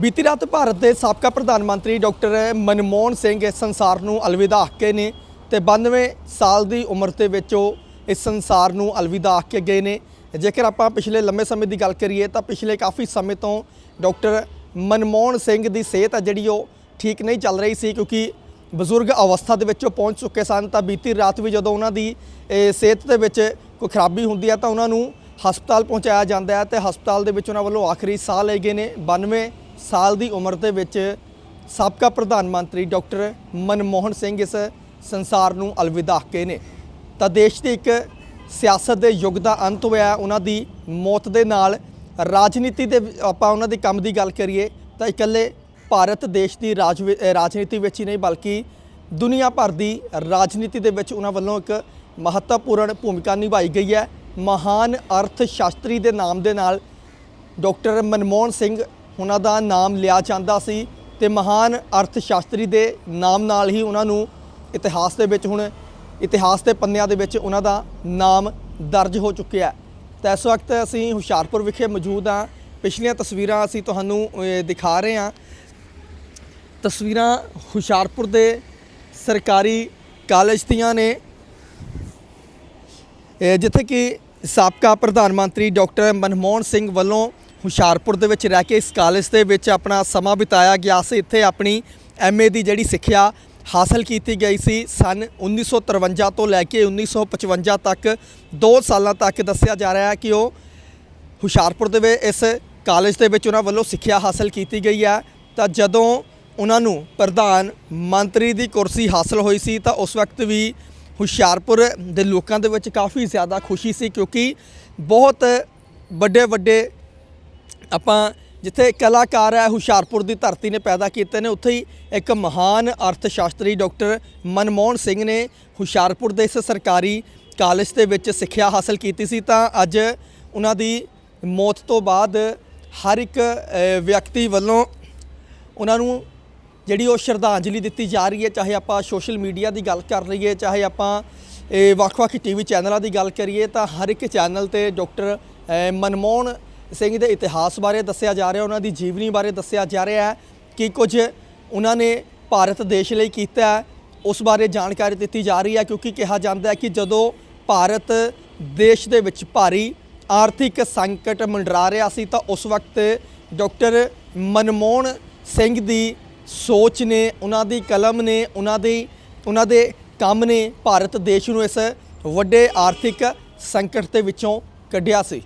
ਬੀਤੀ ਰਾਤ ਭਾਰਤ ਦੇ ਸਾਬਕਾ ਪ੍ਰਧਾਨ ਮੰਤਰੀ ਡਾਕਟਰ ਮਨਮੋਹਨ ਸਿੰਘ ਇਸ ਸੰਸਾਰ ਨੂੰ ਅਲਵਿਦਾ ਆਖ ਕੇ ਨੇ ਤੇ 92 ਸਾਲ ਦੀ ਉਮਰ ਦੇ ਵਿੱਚ ਉਹ ਇਸ ਸੰਸਾਰ ਨੂੰ ਅਲਵਿਦਾ ਆਖ ਕੇ ਗਏ ਨੇ। ਜੇਕਰ ਆਪਾਂ ਪਿਛਲੇ ਲੰਮੇ ਸਮੇਂ ਦੀ ਗੱਲ ਕਰੀਏ ਤਾਂ ਪਿਛਲੇ ਕਾਫੀ ਸਮੇਂ ਤੋਂ ਡਾਕਟਰ ਮਨਮੋਹਨ ਸਿੰਘ ਦੀ ਸਿਹਤ ਆ ਜਿਹੜੀ ਉਹ ਠੀਕ ਨਹੀਂ ਚੱਲ ਰਹੀ ਸੀ ਕਿਉਂਕਿ ਬਜ਼ੁਰਗ ਅਵਸਥਾ ਦੇ ਵਿੱਚ ਉਹ ਪਹੁੰਚ ਚੁੱਕੇ ਸਨ ਤਾਂ ਬੀਤੀ ਰਾਤ ਵੀ ਜਦੋਂ ਉਹਨਾਂ ਦੀ ਸਿਹਤ ਦੇ ਵਿੱਚ ਕੋਈ ਖਰਾਬੀ ਹੁੰਦੀ ਹੈ ਤਾਂ ਉਹਨਾਂ ਨੂੰ ਹਸਪਤਾਲ ਪਹੁੰਚਾਇਆ ਜਾਂਦਾ ਹੈ ਤੇ ਹਸਪਤਾਲ ਦੇ ਵਿੱਚ ਉਹਨਾਂ ਵੱਲੋਂ ਆਖਰੀ ਸਾਹ ਲਏ ਗਏ ਨੇ। 92 ਸਾਲ ਦੀ ਉਮਰ ਦੇ ਵਿੱਚ ਸਾਬਕਾ ਪ੍ਰਧਾਨ ਮੰਤਰੀ ਡਾਕਟਰ ਮਨਮੋਹਨ ਸਿੰਘ ਇਸ ਸੰਸਾਰ ਨੂੰ ਅਲਵਿਦਾ ਆਖੇ ਨੇ। ਤਾਂ ਦੇਸ਼ ਦੀ ਇੱਕ ਸਿਆਸਤ ਦੇ ਯੁੱਗ ਦਾ ਅੰਤ ਹੋਇਆ, ਉਹਨਾਂ ਦੀ ਮੌਤ ਦੇ ਨਾਲ ਰਾਜਨੀਤੀ ਦੇ ਆਪਾਂ ਉਹਨਾਂ ਦੇ ਕੰਮ ਦੀ ਗੱਲ ਕਰੀਏ ਤਾਂ ਇਕੱਲੇ ਭਾਰਤ ਦੇਸ਼ ਦੀ ਰਾਜ ਰਾਜਨੀਤੀ ਵਿੱਚ ਹੀ ਨਹੀਂ ਬਲਕਿ ਦੁਨੀਆ ਭਰ ਦੀ ਰਾਜਨੀਤੀ ਦੇ ਵਿੱਚ ਉਹਨਾਂ ਵੱਲੋਂ ਇੱਕ ਮਹੱਤਵਪੂਰਨ ਭੂਮਿਕਾ ਨਿਭਾਈ ਗਈ ਹੈ। ਮਹਾਨ ਅਰਥ ਸ਼ਾਸਤਰੀ ਦੇ ਨਾਮ ਦੇ ਨਾਲ ਡਾਕਟਰ ਮਨਮੋਹਨ ਸਿੰਘ ਉਹਨਾਂ ਦਾ ਨਾਮ ਲਿਆ ਜਾਂਦਾ ਸੀ ਤੇ ਮਹਾਨ ਅਰਥ ਸ਼ਾਸਤਰੀ ਦੇ ਨਾਮ ਨਾਲ ਹੀ ਉਹਨਾਂ ਨੂੰ ਇਤਿਹਾਸ ਦੇ ਵਿੱਚ ਹੁਣ, ਇਤਿਹਾਸ ਦੇ ਪੰਨਿਆਂ ਦੇ ਵਿੱਚ ਉਹਨਾਂ ਦਾ ਨਾਮ ਦਰਜ ਹੋ ਚੁੱਕਿਆ ਤਾਂ ਇਸ ਵਕਤ ਅਸੀਂ ਹੁਸ਼ਿਆਰਪੁਰ ਵਿਖੇ ਮੌਜੂਦ ਹਾਂ। ਪਿਛਲੀਆਂ ਤਸਵੀਰਾਂ ਅਸੀਂ ਤੁਹਾਨੂੰ ਦਿਖਾ ਰਹੇ ਹਾਂ। ਤਸਵੀਰਾਂ ਹੁਸ਼ਿਆਰਪੁਰ ਦੇ ਸਰਕਾਰੀ ਕਾਲਜ ਦੀਆਂ ਨੇ। ਜਿੱਥੇ ਕਿ ਸਾਬਕਾ ਪ੍ਰਧਾਨ ਮੰਤਰੀ ਡਾਕਟਰ ਮਨਮੋਹਨ ਸਿੰਘ ਵੱਲੋਂ ਹੁਸ਼ਿਆਰਪੁਰ ਦੇ ਵਿੱਚ ਰਹਿ ਕੇ ਇਸ ਕਾਲਜ ਦੇ ਵਿੱਚ ਆਪਣਾ ਸਮਾਂ ਬਿਤਾਇਆ ਗਿਆ ਸੀ। ਇੱਥੇ ਆਪਣੀ ਐਮਏ ਦੀ ਜਿਹੜੀ ਸਿੱਖਿਆ ਹਾਸਲ ਕੀਤੀ ਗਈ ਸੀ। ਸਨ 1953 ਤੋਂ ਲੈ ਕੇ 1955 ਤੱਕ 2 ਸਾਲਾਂ ਤੱਕ ਦੱਸਿਆ ਜਾ ਰਿਹਾ ਹੈ ਕਿ ਉਹ ਹੁਸ਼ਿਆਰਪੁਰ ਦੇ ਵਿੱਚ ਇਸ ਕਾਲਜ ਦੇ ਵਿੱਚ ਉਹਨਾਂ ਵੱਲੋਂ ਸਿੱਖਿਆ ਹਾਸਲ ਕੀਤੀ ਗਈ ਹੈ। ਤਾਂ ਜਦੋਂ ਉਹਨਾਂ ਨੂੰ ਪ੍ਰਧਾਨ ਮੰਤਰੀ ਦੀ ਕੁਰਸੀ ਹਾਸਲ ਹੋਈ ਸੀ, ਤਾਂ ਉਸ ਵਕਤ ਵੀ ਹੁਸ਼ਿਆਰਪੁਰ ਦੇ ਲੋਕਾਂ ਦੇ ਵਿੱਚ ਕਾਫੀ ਜ਼ਿਆਦਾ ਖੁਸ਼ੀ ਸੀ ਕਿਉਂਕਿ ਬਹੁਤ ਵੱਡੇ ਵੱਡੇ ਆਪਾਂ ਜਿੱਥੇ ਕਲਾਕਾਰ ਹੈ, ਹੁਸ਼ਿਆਰਪੁਰ ਦੀ ਧਰਤੀ ਨੇ ਪੈਦਾ ਕੀਤੇ ਨੇ, ਉੱਥੇ ਹੀ ਇੱਕ ਮਹਾਨ ਅਰਥ ਸ਼ਾਸਤਰੀ ਡਾਕਟਰ ਮਨਮੋਹਨ ਸਿੰਘ ਨੇ ਹੁਸ਼ਿਆਰਪੁਰ ਦੇ ਇਸ ਸਰਕਾਰੀ ਕਾਲਜ ਦੇ ਵਿੱਚ ਸਿੱਖਿਆ ਹਾਸਲ ਕੀਤੀ ਸੀ। ਤਾਂ ਅੱਜ ਉਹਨਾਂ ਦੀ ਮੌਤ ਤੋਂ ਬਾਅਦ ਹਰ ਇੱਕ ਵਿਅਕਤੀ ਵੱਲੋਂ ਉਹਨਾਂ ਨੂੰ ਜਿਹੜੀ ਉਹ ਸ਼ਰਧਾਂਜਲੀ ਦਿੱਤੀ ਜਾ ਰਹੀ ਹੈ, ਚਾਹੇ ਆਪਾਂ ਸੋਸ਼ਲ ਮੀਡੀਆ ਦੀ ਗੱਲ ਕਰ ਲਈਏ, ਚਾਹੇ ਆਪਾਂ ਇਹ ਵੱਖ-ਵੱਖ ਟੀਵੀ ਚੈਨਲਾਂ ਦੀ ਗੱਲ ਕਰੀਏ, ਤਾਂ ਹਰ ਇੱਕ ਚੈਨਲ ਤੇ ਡਾਕਟਰ ਮਨਮੋਹਨ ਸਿੰਘ ਦੇ ਇਤਿਹਾਸ ਬਾਰੇ ਦੱਸਿਆ ਜਾ ਰਿਹਾ, ਉਹਨਾਂ ਦੀ ਜੀਵਨੀ ਬਾਰੇ ਦੱਸਿਆ ਜਾ ਰਿਹਾ ਹੈ ਕਿ ਕੁਝ ਉਹਨਾਂ ਨੇ ਭਾਰਤ ਦੇਸ਼ ਲਈ ਕੀਤਾ ਹੈ। ਉਸ ਬਾਰੇ ਜਾਣਕਾਰੀ ਦਿੱਤੀ ਜਾ ਰਹੀ ਹੈ ਕਿਉਂਕਿ ਕਿਹਾ ਜਾਂਦਾ ਹੈ ਕਿ ਜਦੋਂ ਭਾਰਤ ਦੇਸ਼ ਦੇ ਵਿੱਚ ਭਾਰੀ ਆਰਥਿਕ ਸੰਕਟ ਮੰਡਰਾ ਰਿਹਾ ਸੀ ਤਾਂ ਉਸ ਵਕਤ ਡਾਕਟਰ ਮਨਮੋਹਨ ਸਿੰਘ ਦੀ ਸੋਚ ਨੇ, ਉਹਨਾਂ ਦੀ ਕਲਮ ਨੇ, ਉਹਨਾਂ ਦੀ, ਉਹਨਾਂ ਦੇ ਕੰਮ ਨੇ ਭਾਰਤ ਦੇਸ਼ ਨੂੰ ਇਸ ਵੱਡੇ ਆਰਥਿਕ ਸੰਕਟ ਦੇ ਵਿੱਚੋਂ ਕੱਢਿਆ ਸੀ।